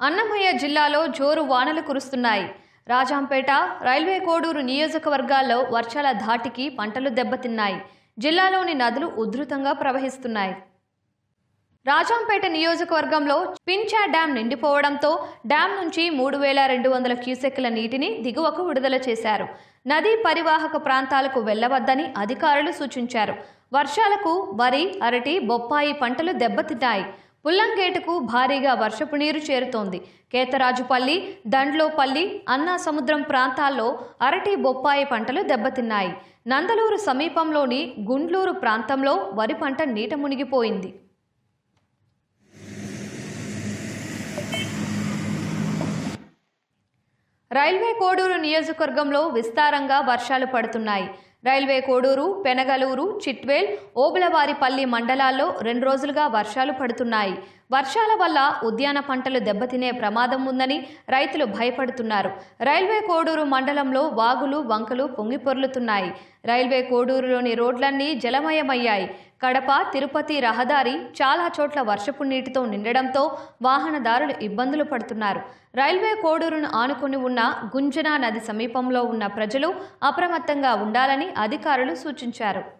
అన్నమయ్య జిల్లాలో జోరు వానలు కురుస్తున్నాయి. రాజాంపేట రైల్వే కోడూరు నియోజకవర్గాల్లో వర్షాల ధాటికి పంటలు దెబ్బతిన్నాయి. జిల్లాలోని నదులు ఉధృతంగా ప్రవహిస్తున్నాయి. రాజాంపేట నియోజకవర్గంలో పించా డ్యాం నిండిపోవడంతో డ్యాం నుంచి మూడు వేల రెండు వందల క్యూసెక్ల నీటిని దిగువకు విడుదల చేశారు. నదీ పరివాహక ప్రాంతాలకు వెళ్ళవద్దని అధికారులు సూచించారు. వర్షాలకు వరి అరటి బొప్పాయి పంటలు దెబ్బతిన్నాయి. పుల్లంగేటుకు భారీగా వర్షపు నీరు చేరుతోంది. కేతరాజుపల్లి దండ్లోపల్లి అన్నా సముద్రం ప్రాంతాల్లో అరటి బొప్పాయి పంటలు దెబ్బతిన్నాయి. నందలూరు సమీపంలోని గుండ్లూరు ప్రాంతంలో వరి పంట నీట మునిగిపోయింది. రైల్వే కోడూరు నియోజకవర్గంలో విస్తారంగా వర్షాలు పడుతున్నాయి. రైల్వే కోడూరు పెనగలూరు చిట్వేల్ ఓబులవారిపల్లి మండలాల్లో రెండు రోజులుగా వర్షాలు పడుతున్నాయి. వర్షాల వల్ల ఉద్యాన పంటలు దెబ్బతినే ప్రమాదం ఉందని రైతులు భయపడుతున్నారు. రైల్వే కోడూరు మండలంలో వాగులు వంకలు పొంగిపొర్లుతున్నాయి రైల్వే కోడూరులోని రోడ్లన్నీ జలమయమయ్యాయి. కడప తిరుపతి రహదారి చాలా చోట్ల వర్షపు నీటితో నిండడంతో వాహనదారులు ఇబ్బందులు పడుతున్నారు. రైల్వే కోడూరును ఆనుకుని ఉన్న గుంజనా నది సమీపంలో ఉన్న ప్రజలు అప్రమత్తంగా ఉండాలని అధికారులు సూచించారు.